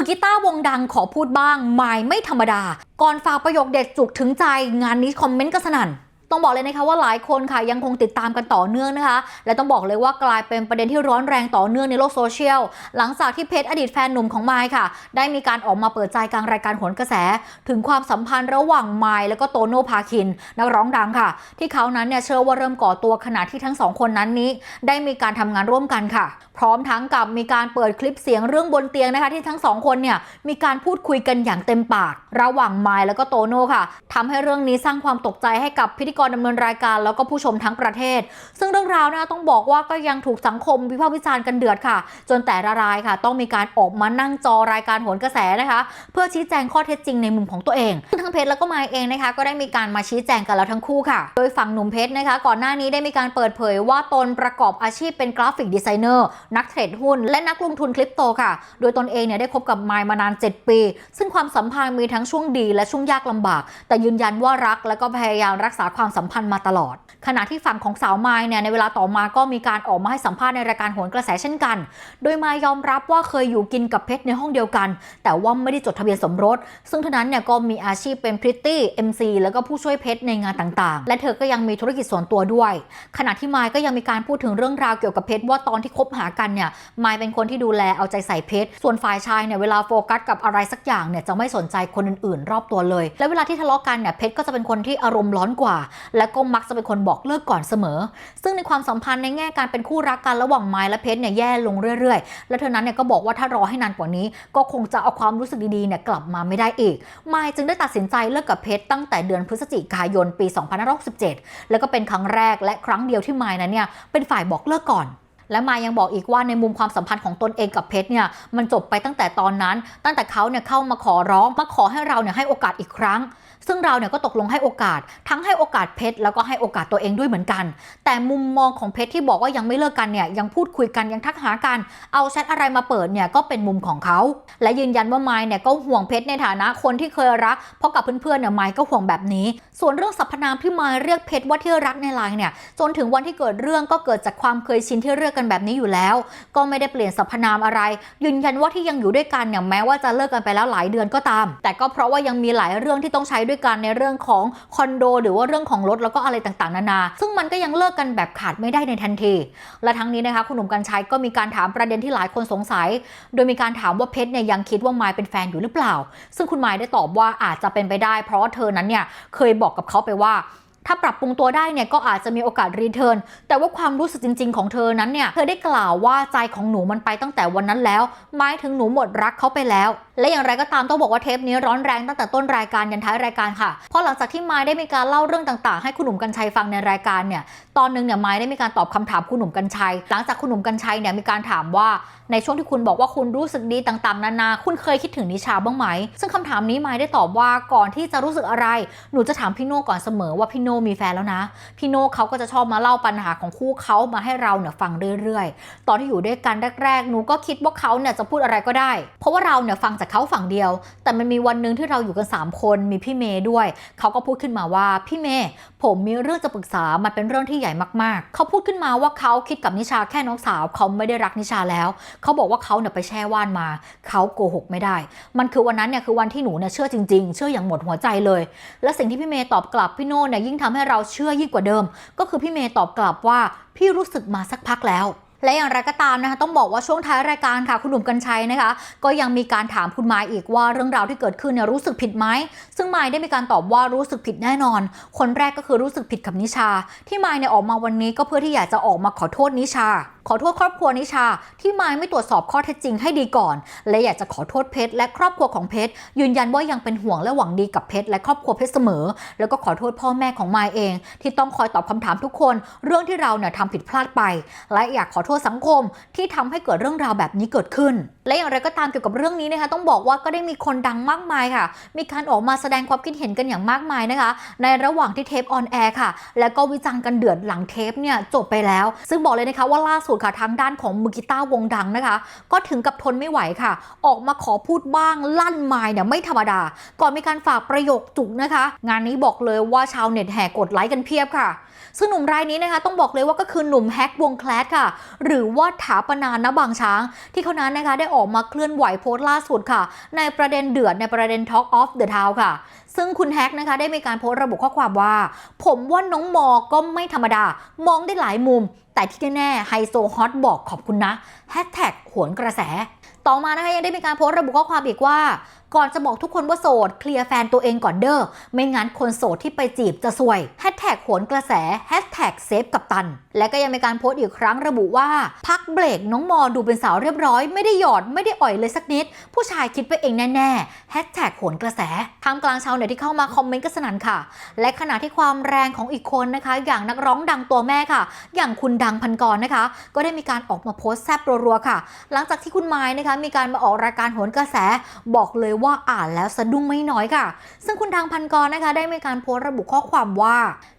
ือกีตาร์วงดังขอพูดบ้าง ไม่ไม่ธรรมดา ก่อนฝากประโยคเด็ดจุกถึงใจงานนี้คอมเมนต์ก็สนั่น ต้องบอกเลยนะคะว่าหลายคนค่ะยังคงติดตามกันต่อเนื่องนะคะ และต้องบอกเลยว่ากลายเป็นประเด็นที่ร้อนแรงต่อเนื่องในโลกโซเชียล หลังจากที่เพจอดีตแฟนหนุ่มของไมค์ค่ะ ได้มีการออกมาเปิดใจกลางรายการหนกระแส ถึงความสัมพันธ์ระหว่างไมค์แล้วก็โตโน่พาคิน นักร้องดังค่ะ ที่เขานั้นเนี่ยเชื่อว่าเริ่มก่อตัวขณะที่ทั้งสองคนนั้นนี้ ได้มีการทำงานร่วมกันค่ะ พร้อมทั้งกับมีการเปิดคลิปเสียงเรื่องบนเตียงนะคะที่ทั้งสองคนเนี่ยมีการพูดคุยกันอย่างเต็มปาก ระหว่างไมล์แล้วก็โตโน่ค่ะทำให้เรื่องนี้สร้างความตกใจให้กับพิธีกรดำเนินรายการแล้วก็ผู้ชมทั้งประเทศ ซึ่งเรื่องราวนะต้องบอกว่าก็ยังถูกสังคมวิพากษ์วิจารณ์กันเดือดค่ะ จนแต่ละรายค่ะ ต้องมีการออกมานั่งจอรายการโหนกระแสนะคะ เพื่อชี้แจงข้อเท็จจริงในมุมของตัวเองซึ่งทั้งเพชรแล้วก็ไมล์เองนะคะ ก็ได้มีการมาชี้แจงกันแล้วทั้งคู่ค่ะ โดยฝั่งหนุ่มเพชรนะคะ ก่อนหน้านี้ได้มีการเปิดเผยว่าตนประกอบอาชีพเป็นกราฟิกดีไซเนอร์นักเทรดหุ้น และนักลงทุนคริปโตค่ะ โดยตนเองเนี่ยได้คบกับไมล์มานาน 7 ปี ซึ่งความสัมพันธ์มีทั้งช่วงดีและช่วงยากลำบาก แต่ยืนยันว่ารักและก็พยายามรักษาความสัมพันธ์มาตลอด ขณะที่ฝั่งของสาวไมล์เนี่ยในเวลาต่อมาก็มีการออกมาให้สัมภาษณ์ในรายการโหนกระแสเช่นกัน โดยไมล์ยอมรับว่าเคยอยู่กินกับเพชรในห้องเดียวกัน แต่ว่าไม่ได้จดทะเบียนสมรส ซึ่งเท่านั้นเนี่ยก็มีอาชีพเป็นพริตตี้ MC แล้วก็ผู้ช่วยเพชรในงานต่างๆ และเธอก็ยังมีธุรกิจส่วนตัวด้วย ขณะที่ไมล์ก็ยังมีการพูดถึงเรื่องราวเกี่ยวกับเพชรว่าตอนที่คบหากันเนี่ยไมล์เป็นคนที่ดูแลเอาใจใส่เพชรส่วนฝ่ายชายเนี่ยเวลาโฟกัสกับอะไรสักอย่างเนี่ยจะไม่สนใจคนอื่นๆ รอบตัวเลย และเวลาที่ทะเลาะกันเนี่ยเพชรก็จะเป็นคนที่อารมณ์ร้อนกว่าและก็มักจะเป็นคนบอกเลิกก่อนเสมอ ซึ่งในความสัมพันธ์ในแง่การเป็นคู่รักกันระหว่างไมล์และเพชรเนี่ยแย่ลงเรื่อยๆ และเธอนั้นเนี่ยก็บอกว่าถ้ารอให้นานกว่านี้ ก็คงจะเอาความรู้สึกดีๆเนี่ยกลับมาไม่ได้อีก ไมล์จึงได้ตัดสินใจเลิกกับเพชรตั้งแต่เดือนพฤศจิกายนปี 2567 แล้วก็เป็นครั้งแรกและครั้งเดียวที่ไมล์นั้นเนี่ยเป็นฝ่ายบอกเลิกก่อน และมายังบอกอีกว่าในมุมความสัมพันธ์ของตนเองกับเพชรเนี่ยมันจบไปตั้งแต่ตอนนั้น ตั้งแต่เขาเนี่ยเข้ามาขอร้องมาขอให้เราเนี่ยให้โอกาสอีกครั้ง ซึ่งเราเนี่ยก็ตกลงให้โอกาส ทั้งให้โอกาสเพชรแล้วก็ให้โอกาสตัวเองด้วยเหมือนกัน แต่มุมมองของเพชรที่บอกว่ายังไม่เลิกกันเนี่ยยังพูดคุยกันยังทักหากัน เอาแชทอะไรมาเปิดเนี่ยก็เป็นมุมของเขา และยืนยันว่าไมค์เนี่ยก็ห่วงเพชรในฐานะคนที่เคยรัก เพราะกับเพื่อนๆเนี่ยไมค์ก็ห่วงแบบนี้ ส่วนเรื่องสรรพนามที่ไมค์เรียกเพชรว่าที่รักในไลน์เนี่ยจนถึงวันที่เกิดเรื่องก็เกิดจากความเคยชินที่เรียกกันแบบนี้อยู่แล้ว ก็ไม่ได้เปลี่ยนสรรพนามอะไร ยืนยันว่าที่ยังอยู่ด้วยกันเนี่ยแม้ว่าจะเลิกกันไปแล้วหลายเดือนก็ตาม แต่ก็เพราะว่ายังมีหลายเรื่องที่ต้องใช้ด้วยกันในเรื่องของคอนโด หรือว่าเรื่องของรถแล้วก็อะไรต่างๆนานา ซึ่งมันก็ยังเลิกกันแบบขาดไม่ได้ในทันที และทั้งนี้นะคะคุณหนุ่มกัญชัยก็มีการถามประเด็นที่หลายคนสงสัย โดยมีการถามว่าเพชรเนี่ยยังคิดว่าไมายเป็นแฟนอยู่หรือเปล่า ซึ่งคุณไมายได้ตอบว่าอาจจะเป็นไปได้ เพราะเธอนั้นเนี่ยเคยบอกกับเขาไปว่า ถ้าปรับปรุงตัวได้เนี่ยก็อาจจะมีโอกาสรีเทิร์น แต่ว่าความรู้สึกจริง ๆ ของเธอนั้นเนี่ย เธอได้กล่าวว่าใจของหนูมันไปตั้งแต่วันนั้นแล้วหมายถึงหนูหมดรักเขาไปแล้ว และอย่างไรก็ตามต้องบอกว่าเทปนี้ร้อนแรงตั้งแต่ต้นรายการยันท้ายรายการค่ะเพราะหลังจากที่ไม้ได้มีการเล่าเรื่องต่างๆ ให้คุณหนุ่มกัญชัยฟังในรายการเนี่ยตอนหนึงเนี่ยไม้ได้มีการตอบคำถามคุณหนุ่มกัญชัย หลังจากคุณหนุ่มกัญชัยเนี่ยมีการถามว่าในช่วงที่คุณบอกว่าคุณรู้สึกดีต่างๆ นานา คุณเคยคิดถึงนิชาบ้างไหม ซึ่งคำถามนี้ไม้ได้ตอบว่าก่อนที่จะรู้สึกอะไร หนูจะถามพี่โน่ก่อนเสมอว่าพี่โน่มีแฟนแล้วนะ พี่โน่เขาก็จะชอบมาเล่าปัญหาของคู่เขามาให้เราเนี่ยฟังเรื่อยๆ ตอนที่อยู่ด้วยกันแรกๆ หนูก็คิดว่าเขาเนี่ยจะพูดอะไรก็ได้ เพราะว่าเราเนี่ยฟังจากเขาฝั่งเดียว แต่มันมีวันหนึ่งที่เราอยู่กัน 3 คนมีพี่เมย์ด้วย เขาก็พูดขึ้นมาว่าพี่เมย์ผมมีเรื่องจะปรึกษามันเป็นเรื่องที่ใหญ่มากๆ เขาพูดขึ้นมาว่าเขาคิดกับนิชาแค่น้องสาว เขาไม่ได้รักนิชาแล้ว เขาบอกว่าเขาเนี่ยไปแช่ว่านมา เขาโกหกไม่ได้ มันคือวันนั้นเนี่ยคือวันที่หนูเนี่ยเชื่อจริงๆ เชื่ออย่างหมดหัวใจเลย และสิ่งที่พี่เมย์ตอบกลับพี่โน่เนี่ยยิ่งทำให้เราเชื่อยิ่งกว่าเดิม ก็คือพี่เมย์ตอบกลับว่าพี่รู้สึกมาสักพักแล้ว และอย่างไรก็ตามนะคะต้องบอกว่าช่วงท้ายรายการค่ะคุณหนุ่มกัญชัยนะคะ ก็ยังมีการถามคุณไม้อีกว่าเรื่องราวที่เกิดขึ้นเนี่ยรู้สึกผิดไหมซึ่งไม้ได้มีการตอบว่ารู้สึกผิดแน่นอน คนแรกก็คือรู้สึกผิดกับนิชา ที่ไม้เนี่ยออกมาวันนี้ก็เพื่อที่อยากจะออกมาขอโทษนิชาขอโทษครอบครัวนิชาที่ไม้ไม่ตรวจสอบข้อเท็จจริงให้ดีก่อน และอยากจะขอโทษเพชรและครอบครัวของเพชรยืนยันว่ายังเป็นห่วงและหวังดีกับเพชรและครอบครัวเพชรเสมอ แล้วก็ขอโทษพ่อแม่ของไม้เอง ที่ต้องคอยตอบคำถามทุกคน เรื่องที่เราเนี่ยทำผิดพลาดไป และอยากขอโทษสังคมที่ทำให้เกิดเรื่องราวแบบนี้เกิดขึ้น และอย่างไรก็ตามเกี่ยวกับเรื่องนี้นะคะต้องบอกว่าก็ได้มีคนดังมากมายค่ะ มีการออกมาแสดงความคิดเห็นกันอย่างมากมายนะคะ ในระหว่างที่เทปออนแอร์ค่ะ แล้วก็วิจารณ์กันเดือดหลังเทปเนี่ยจบไปแล้ว ซึ่งบอกเลยนะคะว่าล่าสุดค่ะทางด้านของมือกีตาร์วงดังนะคะ ก็ถึงกับทนไม่ไหวค่ะ ออกมาขอพูดบ้างลั่นไม้เนี่ยไม่ธรรมดา ก่อนมีการฝากประโยคจุกนะคะ งานนี้บอกเลยว่าชาวเน็ตแห่กดไลค์กันเพียบค่ะซึ่งหนุ่มรายนี้นะคะต้องบอกเลยว่าก็คือหนุ่มแฮกวงแคลสค่ะ หรือว่าถาปนานนะบางช้าง ที่เขานั้นนะคะได้ออกมาเคลื่อนไหวโพสต์ล่าสุดค่ะ ในประเด็นเดือดในประเด็น Talk of the Town ค่ะซึ่งคุณแฮกนะคะได้มีการโพสต์ระบุข้อความว่า ผมว่าน้องมอก็ไม่ธรรมดา มองได้หลายมุม แต่ที่แน่ๆไฮโซฮอตบอกขอบคุณนะแฮชแท็กหวนกระแส ต่อมานะคะยังได้มีการโพสต์ระบุข้อความอีกว่า ก่อนจะบอกทุกคนว่าโสด เคลียร์แฟนตัวเองก่อนเด้อ ไม่งั้นคนโสดที่ไปจีบจะซวยแฮชแท็กโหนกระแสแฮชแท็กเซฟกับตัน และก็ยังมีการโพสต์อีกครั้งระบุว่า พักเบรกน้องมอดูเป็นสาวเรียบร้อย ไม่ได้หยอดไม่ได้อ่อยเลยสักนิด ผู้ชายคิดไปเองแน่ๆแฮชแท็กโหนกระแสทำกลางชาวเน็ตที่เข้ามาคอมเมนต์ก็สนั่นค่ะ และขณะที่ความแรงของอีกคนนะคะ อย่างนักร้องดังตัวแม่ค่ะ อย่างคุณดังพันกรนะคะ ก็ได้มีการออกมาโพสต์แซบรัวๆค่ะ หลังจากที่คุณไม้นะคะมีการมาออกรายการโหนกระแสบอกเลยว่าอ่านแล้วสะดุ้งไม่น้อยค่ะ ซึ่งคุณทางพันกรนะคะ ได้มีการโพสต์ระบุข้อความว่า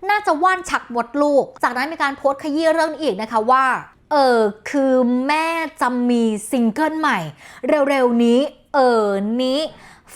น่าจะว่านชักมดลูก จากนั้นมีการโพสต์ขยี้เรื่องอีกนะคะว่าเออคือแม่จะมีซิงเกิลใหม่ เร็วๆนี้ เออนี้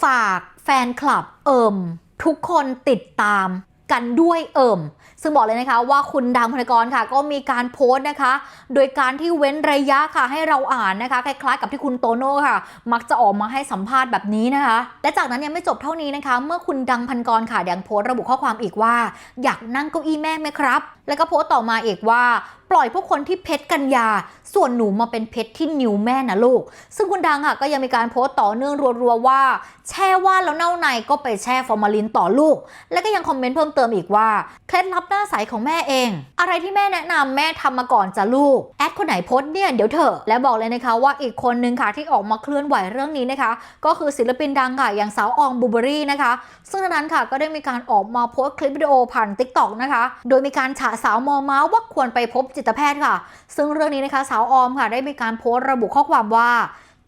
ฝากแฟนคลับเอิมทุกคนติดตาม กันด้วยเอิมซึ่งบอกเลยนะคะว่าคุณดังพนกรค่ะ ก็มีการโพสต์นะคะ โดยการที่เว้นระยะค่ะให้เราอ่านนะคะ คล้ายๆกับที่คุณโตโน่ค่ะ มักจะออกมาให้สัมภาษณ์แบบนี้นะคะ และจากนั้นยังไม่จบเท่านี้นะคะ เมื่อคุณดังพันกรค่ะยังโพสต์ระบุข้อความอีกว่า อยากนั่งเก้าอี้แม่ไหมครับ แล้วก็โพสต์ต่อมาอีกว่า ปล่อยพวกคนที่เพชรกันยาส่วนหนูมาเป็นเพชรที่นิ้วแม่นะลูก ซึ่งคุณดังค่ะก็ยังมีการโพสต์ต่อเนื่องรัวๆว่า แช่ว่าแล้วเน่าในก็ไปแช่ฟอร์มาลินต่อลูก แล้วก็ยังคอมเมนต์เพิ่มเติมอีกว่าเคล็ดลับหน้าใสของแม่เอง อะไรที่แม่แนะนำแม่ทำมาก่อนจ้ะลูกแอดคนไหนโพสต์เนี่ยเดี๋ยวเถอะและบอกเลยนะคะว่าอีกคนนึงค่ะที่ออกมาเคลื่อนไหวเรื่องนี้นะคะ ก็คือศิลปินดังค่ะอย่างสาวอองบูเบอรี่นะคะ ซึ่งทางนั้นค่ะก็ได้มีการออกมาโพสต์คลิปวิดีโอผ่าน t ิ k t o k นะคะ โดยมีการฉะสาวมอม้าว่าควรไปพบจิตแพทย์ค่ะ ซึ่งเรื่องนี้นะคะ สาวออมค่ะได้มีการโพสต์ระบุข้อความว่า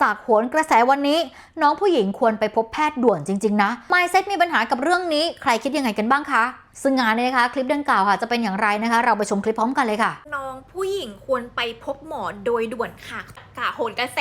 จากโหนกระแสวันนี้ น้องผู้หญิงควรไปพบแพทย์ด่วนจริง ๆ นะ ไมเซ็ตมีปัญหากับเรื่องนี้ ใครคิดยังไงกันบ้างคะ ซึ่งงานนี้นะคะ คลิปดังกล่าวค่ะจะเป็นอย่างไรนะคะ เราไปชมคลิปพร้อมกันเลยค่ะ น้องผู้หญิงควรไปพบหมอโดยด่วนค่ะกะโหนกระแส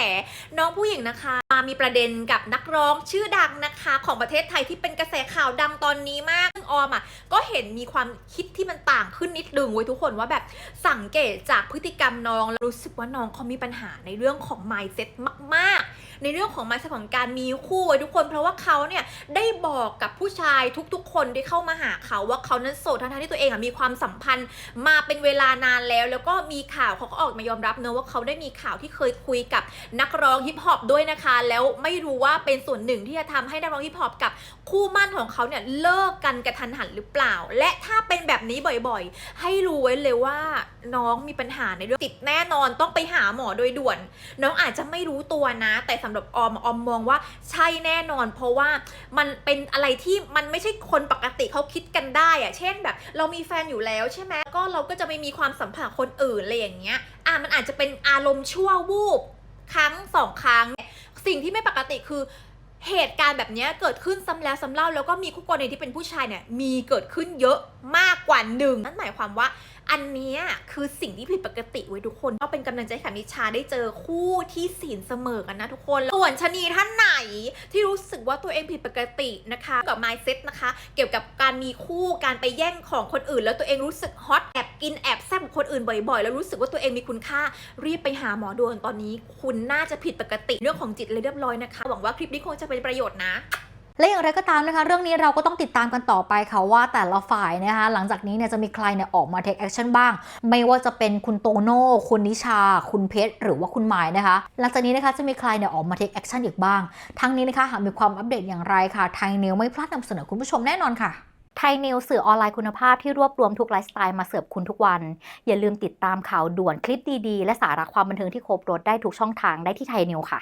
น้องผู้หญิงนะคะมามีประเด็นกับนักร้องชื่อดังนะคะ ของประเทศไทยที่เป็นกระแสข่าวดังตอนนี้มากออมอะก็เห็นมีความคิดที่มันต่างขึ้นนิดนึงไว้ยทุกคนว่าแบบสังเกตจากพฤติกรรมน้องรู้สึกว่าน้องเขามีปัญหาในเรื่องของ mindset มาก ๆ ในเรื่องของ mindset ของการมีคู่ไว้ยทุกคน เพราะว่าเขาเนี่ยได้บอกกับผู้ชายทุกๆ คนที่เข้ามาหาเขาว่าเขานั้นโสดทั้งๆที่ตัวเองอะมีความสัมพันธ์มาเป็นเวลานานแล้ว แล้วก็มีข่าวเขาก็ออกมายอมรับเนอะว่าเขาได้มีข่าวที่เคยคุยกับนักร้องฮิปฮอปด้วยนะคะ แล้วไม่รู้ว่าเป็นส่วนหนึ่งที่จะทำให้นักร้องฮิปฮอปกับคู่มั่นของเขาเนี่ยเลิกกันกระทันหันหรือเปล่า และถ้าเป็นแบบนี้บ่อยๆ ให้รู้ไว้เลยว่าน้องมีปัญหาในเรื่องติดแน่นอนต้องไปหาหมอโดยด่วน น้องอาจจะไม่รู้ตัวนะ แต่สำหรับออมออมมองว่าใช่แน่นอน เพราะว่ามันเป็นอะไรที่มันไม่ใช่คนปกติเขาคิดกันได้อะเช่นแบบเรามีแฟนอยู่แล้วใช่ไหมก็เราก็จะไม่มีความสัมพันธ์คนอื่นอะไรอย่างเงี้ยอะมันอาจจะเป็นอารมณ์ชั่ววูบครั้งสองครั้ง สิ่งที่ไม่ปกติคือเหตุการณ์แบบนี้เกิดขึ้นซ้ำแล้วซ้ำเล่าแล้วก็มีคู่กรณีที่เป็นผู้ชายเนี่ยมีเกิดขึ้นเยอะมากกว่าหนึ่งนั่นหมายความว่า อันนี้คือสิ่งที่ผิดปกติไว้ยทุกคน ก็เป็นกำลังใจค่ะนิชาได้เจอคู่ที่ศีลเสมอกันนะทุกคน ส่วนชนีท่านไหนที่รู้สึกว่าตัวเองผิดปกตินะคะ กับ mindset นะคะ เกี่ยวกับการมีคู่การไปแย่งของคนอื่น แล้วตัวเองรู้สึกฮอตแอบกินแอบแซ่บกับคนอื่นบ่อยๆ แล้วรู้สึกว่าตัวเองมีคุณค่า รีบไปหาหมอด่วนตอนนี้ คุณน่าจะผิดปกติเรื่องของจิตเลยเรียบร้อยนะคะหวังว่าคลิปนี้คงจะเป็นประโยชน์นะ และอย่างไรก็ตามนะคะ เรื่องนี้เราก็ต้องติดตามกันต่อไปค่ะว่าแต่ละฝ่ายนะคะ หลังจากนี้เนี่ยจะมีใครเนี่ยออกมา take action บ้าง ไม่ว่าจะเป็นคุณโตโน่คุณนิชา คุณเพชรหรือว่าคุณหมายนะคะ หลังจากนี้นะคะจะมีใครเนี่ยออกมา take action อีกบ้าง ทั้งนี้นะคะหากมีความอัปเดตอย่างไรค่ะไทยนิวไม่พลาดนำเสนอคุณผู้ชมแน่นอนค่ะไทยนิวสื่อออนไลน์คุณภาพที่รวบรวมทุกไลฟ์สไตล์มาเสิร์ฟคุณทุกวัน อย่าลืมติดตามข่าวด่วนคลิปดีๆ และสาระความบันเทิงที่ครบรถได้ทุกช่องทางได้ที่ไทยนิวค่ะ